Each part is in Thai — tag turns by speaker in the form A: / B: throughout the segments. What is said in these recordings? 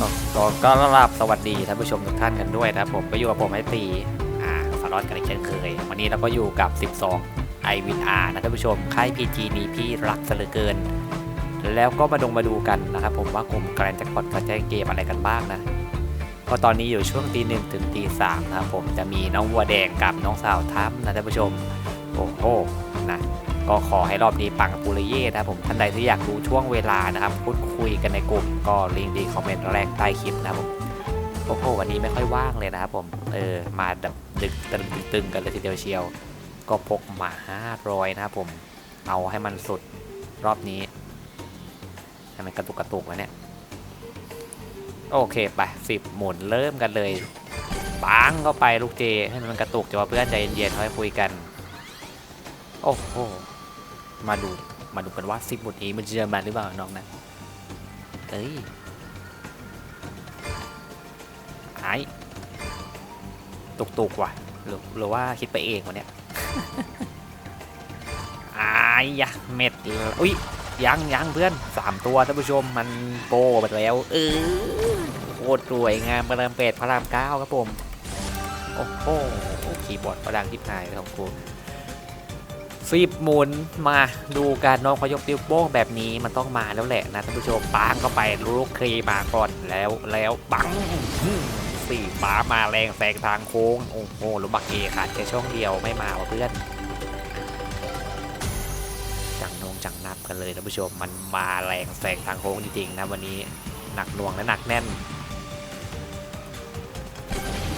A: ก็ก็ต้อนรับสวัสดีท่านผู้ชมทุกท่านกันด้วยนะครับผมก็อยู่กับผมไอตีอ่าสารอดกันอีกเช่นเคย วันนี้เราก็อยู่กับ 12 i w i n r นะท่านผู้ชมค่าย PG นี้พี่รักเหลือเกิน แล้วก็มาดงมาดูกันนะครับผมว่ากลุ่มแกรนแจ็คพอตเขาจะเกมอะไรกันบ้างนะก็ตอนนี้อยู่ช่วงตีหนึ่งถึงตีสามนะครับผมจะมีน้องวัวแดงกับน้องสาวทัพนะท่านผู้ชมโอ้โหนะ ก็ขอให้รอบนี้ปังปุริเย่นะครับผมท่านใดที่อยากรู้ช่วงเวลานะครับพูดคุยกันในกลุ่มก็ลิงก์ดีคอมเมนต์แรกใต้คลิปนะครับผมโอ้โหวันนี้ไม่ค่อยว่างเลยนะครับผมเออมาแบบดึกตึงตึงกันเลยทีเดียวเชียว ก็พกมา500นะครับผมเอาให้มันสุดรอบนี้ให้มันกระตุกกระตุกว้เนี่ยโอเคไปสิบหมุนเริ่มกันเลยปังเข้าไปลูกเจให้มันกระตุกจะว่าเพื่อนใจเย็นๆค่อยคุยกัน โอ้โห มาดูมาดูกันว่าซิปบทนี้มันจะมาหรือเปล่าน้องนะเอ้ยหายตกตกว่ะหรือหรือว่าคิดไปเองวะเนี่ยอายยะเม็ดอุ้ยยังยังเพื่อนสามตัวท่านผู้ชมมันโปไปแล้วเออโคตรสวยงามประดามเป็ดพระรามเก้าครับผม โอ้โหคีย์บอร์ดประดังทิพหายเลยของกู สิบหมุนมาดูการน้องเขายกติ้วโป้งแบบนี้มันต้องมาแล้วแหละนะท่านผู้ชมปังเข้าไปลูกครีมาก่อนแล้วแล้วปังสี่ฟ้ามาแรงแซงทางโค้งโอ้โหลูกบักเอขาดแค่ช่องเดียวไม่มาว่ะเพื่อนจังนงจังนับกันเลยท่านผู้ชมมันมาแรงแซงทางโค้งจริงๆนะวันนี้หนักหน่วงและหนักแน่น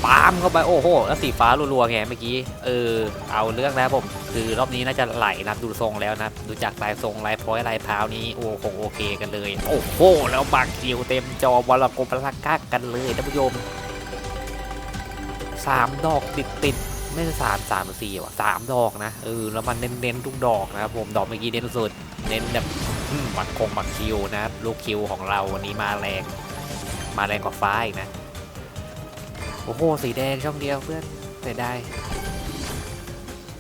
A: ปามเข้าไปโอ้โหแล้วสีฟ้ารัวๆไงเมื่อกี้เออเอาเรื่องแล้วผมคือรอบนี้น่าจะไหลนะดูทรงแล้วนะดูจากลายทรงลายพ้อยลายพาวนี้โอ้คงโอเคกันเลย โอ้โหแล้วบักคิวเต็มจอบอลโกปลักกักกันเลยท่านผู้ชมสามดอกติดติดๆไม่ใช่สามสามหรือสี่ว่ะสามดอกนะเออแล้วมันเน้นเน้นๆทุกดอกนะครับผมดอกเมื่อกี้เน้นสุดเน้นแบบอืมบักคงบักคิวนะลูกคิวของเราวันนี้มาแรง มาแรงกว่าฟ้าอีกนะ โอ้โห สีแดงช่องเดียวเพื่อนเสียดาย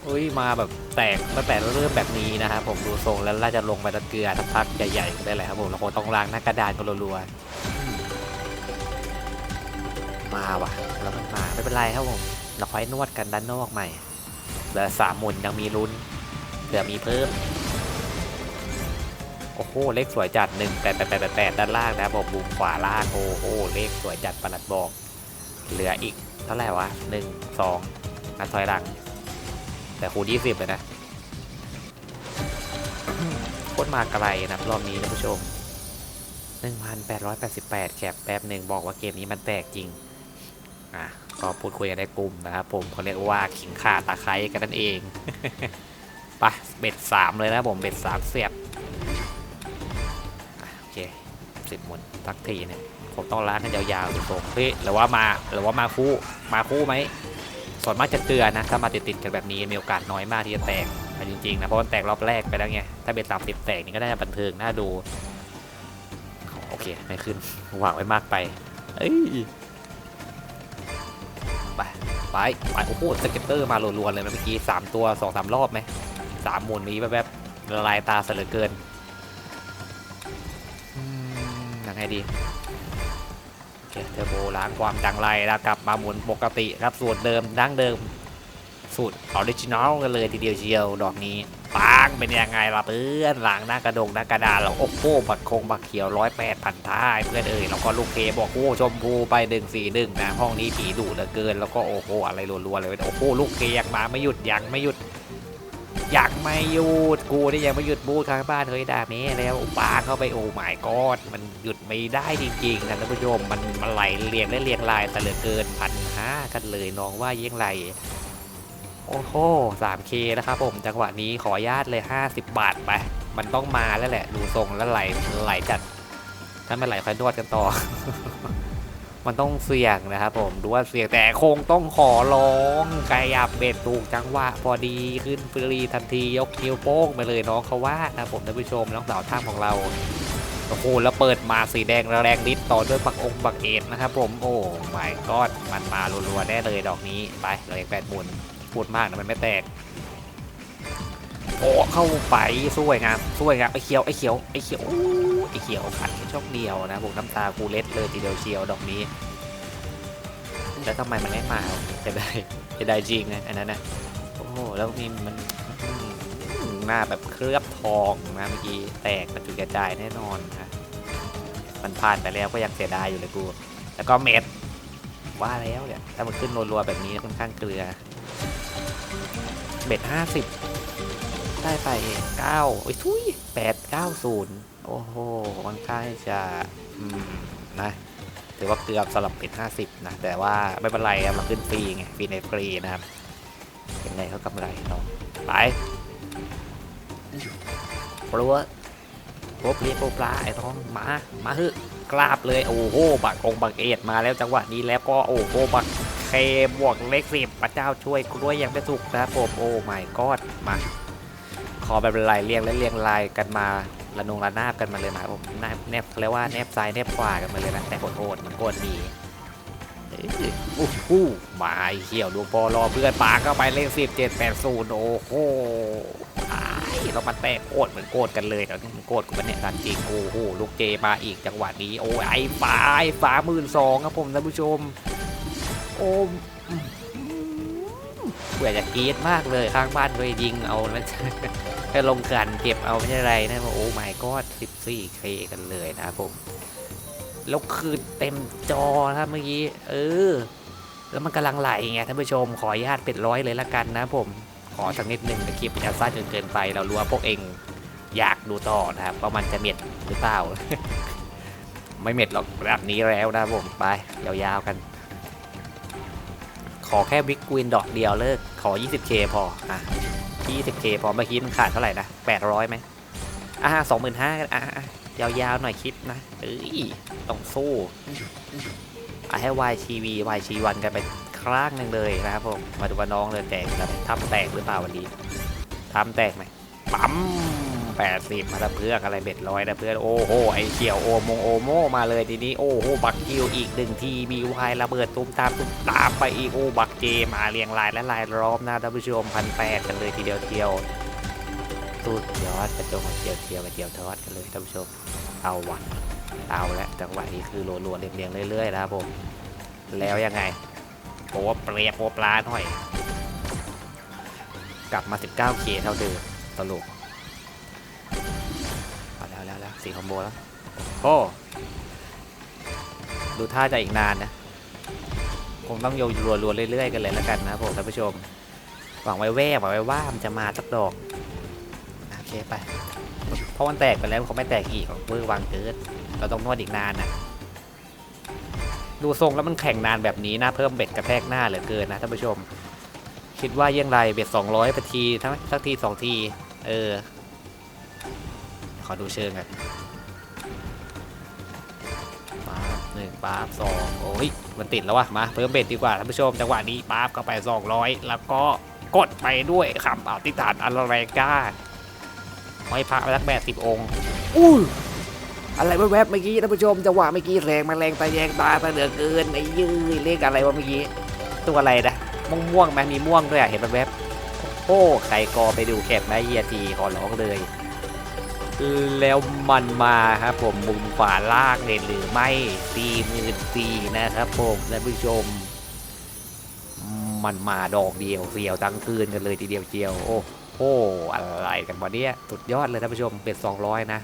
A: อุ้ยมาแบบแตกตั้งแต่เริ่มแบบนี้นะครับผมดูทรงแล้วน่าจะลงไปตะเกียร์สักพักใหญ่ๆได้แหละครับผมเราคงต้องล้างหน้ากระดานกันรัวๆมาว่ะแล้วมันมาไม่เป็นไรครับผมเราค่อยนวดกันด้านนอกใหม่เหลือสามหมุนยังมีลุ้นเหลือมีเพิ่มโอ้โหเลขสวยจัดหนึ่งแปดแปดแปดแปดด้านล่างนะครับผมบุมขวาล่างโอ้โหเลขสวยจัดประหลัดบอก เหลืออีกเท่าไหร่วะหนึ่งสองนัดถอยหลัง แต่คูณยี่สิบเลยนะโคตรมาไกลนะรอบนี้ท่านผู้ชม 1,888 แคปแป๊บหนึ่งบอกว่าเกมนี้มันแตกจริง อะ ก็พูดคุยกันในกลุ่มนะครับผมเขาเรียกว่าขิงข่าตะไคร้กันนั่นเองไปเบ็ดสามเลยนะผมเบ็ดสามเสียบโอเคสิบหมุนทักทีเนี่ย ผมต้องล้างกันยาวๆตรงเฮ้ยหรือว่ามาหรือว่ามาคู่มาคู่ไหมส่วนมากจะเตือนะถ้ามาติดๆกันแบบนี้มีโอกาสน้อยมากที่จะแตกอันจริงๆนะเพราะมันแตกรอบแรกไปแล้วไงถ้าเป็นสามสิบแตกนี่ก็น่าจะบันเทิงน่าดูโอเคไม่ขึ้นหวางไว้มากไปเอ้ยไปไปไปโอ้โหสเก็ตเตอร์มารัวๆเลยเมื่อกี้สามตัวสองสามรอบไหมสามหมุนนี้แบบละลายตาเสลือเกินอืมยังไงดี เทอร์โบล้างความจังไรแล้วกลับมาหมุนปกติครับสูตรเดิมดั้งเดิม สูตรออริจินอลกันเลยทีเดียวเชียวดอกนี้ปังเป็นยังไงล่ะเพื่อนหลังหน้ากระดงหน้ากระดาเราโอ้โหบักคงบักเขียวร้อยแปดพันท้ายเพื่อนเอ่ยแล้วก็ลูกเคบอกโอ้ชมพูไปดึงสี่ดึงนะห้องนี้ผีดุเหลือเกิน แล้วก็โอ้โหอะไรรัวๆเลยโอ้โหลูกเคยังมาไม่หยุดยังไม่หยุด ยังไม่หยุดกูนี่ยังไม่หยุดบูธข้างบ้านเฮ้ยดาเมแล้วปาเข้าไปโอ้หมายกอดมันหยุดไม่ได้จริงๆนะท่านผู้ชมมันมันไหลเรียงและเรียงรายแต่เหลือเกินพันห้ากันเลยน้องว่าเยี่ยงไรโอ้โห 3K นะครับผม จังหวะนี้ขอญาตเลย 50 บาทไป มันต้องมาแล้วแหละ ดูทรงแล้วไหลไหลจัด ถ้าไม่ไหลค่อยนวดกันต่อ มันต้องเสี่ยงนะครับผมดูว่าเสี่ยงแต่คงต้องขอร้องกายับเบ็ดถูกจังหวะพอดีขึ้นฟรีทันทียกนิ้วโป้งไปเลยน้องเขาว่านะครับผมท่านผู้ชมน้องสาวท่ามของเราโอ้โหแล้วเปิดมาสีแดงแรงนิดต่อด้วยปักองปักเอ็ดนะครับผมโอ้ไม่ก็มันมารัวๆแน่เลยดอกนี้ไปเลยแปดหมุนพูดมากนะมันไม่แตก อ้เข้าไปสวยงามสวยงามไอเขียวไอเขียวไอเขียวอู้ไอเขียวขัดแค่ช่องเดียวนะผมน้ำตากูเล็ดเลยทีเดียวเชียวดอกนี้ แล้วทำไมมันไม่มาจะได้จะได้จริงนะอันนั้นนะโอ้แล้วนี่มันอื้อหือหน้าแบบเคลือบทองนะเมื่อกี้แตกกระจุยกระจายแน่นอนนะมันผ่านไปแล้วก็ยังเสียดายอยู่เลยกู แล้วก็เม็ดว่าแล้วเนี่ยถ้ามันขึ้นรัวๆแบบนี้ค่อนข้างเกลือเบ็ดห้าสิบ ได้ไปเก้าโอ้ยทุยแปดเก้าศูนย์โอ้โหค่อนข้างจะอืมนะถือว่าเกือบสลับเป็น50 นะ แต่ว่าไม่เป็นไรครับเราขึ้นฟรีไงฟรีในฟรีนะครับยังไงเขากำไรเนาะไปปลัวปลัวเปลียปปลาไอ้ท้องมา มาฮึกราบเลย โอ้โห บักองบักเอ็ดมาแล้วจังหวะนี้แล้วก็โอ้โห บักเคบวกเลขสิบพระเจ้าช่วยกล้วยยังไม่สุกนะครับผม โอ้ไม่กอดมา ขอแบบเป็นลายเรียงและเรียงลายกันมาระนงระนาบกันมาเลยนะครับผมแนบแนบเรียกว่าแนบซ้ายแนบขวากันมาเลยนะแต่โหดๆมันโกนดีเอ้ยโอ้โหมาไอเขียวดวงปอรอเพื่อนปาเข้าไปเลขสิบเจ็ดแปดศูนย์โอ้โหเรามาแตกโกดเหมือนโกดกันเลยแต่นี่มันโกดกูมันเนี่ยตันจริงโอ้โหลูกเจมาอีกจังหวะนี้โอ้ยไอ้ฟ้าไอ้ฟ้าหมื่นสองครับผมท่านผู้ชม โอ้ เบื่อจะกรีดมากเลยข้างบ้านเลยยิงเอาแล้วแค่ลงกันเก็บเอาไม่ใช่ไรนะโอ้ my god 14k กันเลยนะครับผมแล้วคือเต็มจอครับเมื่อกี้เออ แล้วมันกำลังไหลไงท่านผู้ชมขออนุญาตเป็นร้อยเลยละกันนะผมขอสักนิดหนึ่งแต่คลิปจะสั้นจนเกินไป เรารู้ว่าพวกเองอยากดูต่อนะครับว่ามันจะเม็ดหรือเปล่า ไม่เม็ดหรอกแบบนี้แล้วนะครับผมไปยาวๆกัน อแค่บิ๊กวินดอกเดียวเลิก ขอ 20k พออะ 20k พอเมื่อกี้มันขาดเท่าไหร่นะ 800ไหมอ่าสองหมื่นห้าอะยาวๆหน่อยคิดนะเอ้ยต้องสู้อะให้ YTV YT1 กันไปครั้งหนึ่งเลยนะครับผม มาดูว่าน้องเลยแตกแล้วทำแตกหรือเปล่าวันนี้ทำแตกไหมปั๊ม 80 มาแล้วเพื่ออะไรเบ็ดร้อยนะเพื่อนโอ้โหไอเขียวโอมงโอโมมาเลยทีนี้โอ้โหบักกิวอีกหนึ่งทีบีวายระเบิดตุ้มตามตุ้มตามไปอีกโอ้บักเจมาเรียงรายและลายล้อมนะท่านผู้ชมพันแปดกันเลยทีเดียวเทียวสุดยอดกระจงเจียวเทียวกระเจียวทอดกันเลยท่านผู้ชมเอาวะเอาแล้วจังหวะนี้คือรัวๆเรียงๆเรื่อยๆนะครับผมแล้วยังไงโป๊ะเปรียบโปปลาหน่อย กลับมา 19k เท่าเดิมตลก สี่คอมโบแล้วโอ้ดูท่าจะอีกนานนะ คงต้องโยนรัวๆเรื่อย ๆ กันเลยแล้วกันนะครับผมท่านผู้ชม หวังไว้แว่หวังไว้ว่ามันจะมาสักดอก โอเคไป เพราะมันแตกไปแล้วเขาไม่แตกอีกเวอร์วางเกิด เราต้องนวดอีกนานนะดูทรงแล้วมันแข่งนานแบบนี้นะเพิ่มเบ็ดกระแทกหน้าเหลือเกินนะท่านผู้ชม คิดว่าเยังไรเบ็ด200ไปทีทั้งสักทีสองที เออ ขอดูเชิงกัน ป๊าบสองโอ้ยมันติดแล้ววะมาเพิ่มเบ็ดดีกว่าท่านผู้ชมจังหวะนี้ป๊าบเข้าไป 200 แล้วก็กดไปด้วยคำอธิษฐานอันแรก้าห้อยพระไปสักแปดสิบองค์อู้อะไรแวบๆเมื่อกี้ท่านผู้ชมจังหวะเมื่อกี้แรงมาแรงตาแยงตาตาเหลือเกินไอ้ยืยเลขอะไรวะเมื่อกี้ตัวอะไรนะม่วงม่วงไหมมีม่วงด้วยเห็นแวบๆโอ้ใครกอไปดูแคปได้เฮียทีขอร้องเลย แล้วมันมาครับผมมุมขวาลางเนี่ยหรือไม่ตีมือตีนะครับผมท่านผู้ชม มันมาดอกเดียวเสียวทั้งคืนกันเลยทีเดียวเจียว โอ้โหอะไรกันวะเนี่ยสุดยอดเลยท่านผู้ชมเป็น 200 นะ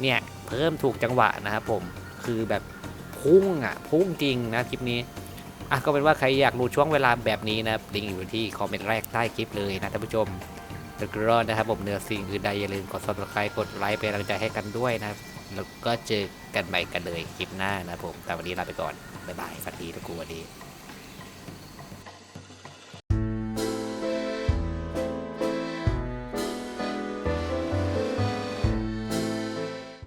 A: เนี่ย เพิ่มถูกจังหวะนะครับผมคือแบบพุ่งอะพุ่งจริงนะคลิปนี้อะก็เป็นว่าใครอยากรู้ช่วงเวลาแบบนี้นะลิงก์อยู่ที่คอมเมนต์แรกใต้คลิปเลยนะท่านผู้ชม แล้วก็นะครับผมเนื้อสิ่งอื่นใดอย่าลืมกด subscribe กดไลค์เป็นกำลังใจให้กันด้วยนะแล้วก็เจอกันใหม่กันเลยคลิปหน้านะครับผมแต่วันนี้ลาไปก่อนบ๊ายบายสวัสดีทุกคนสวัสดี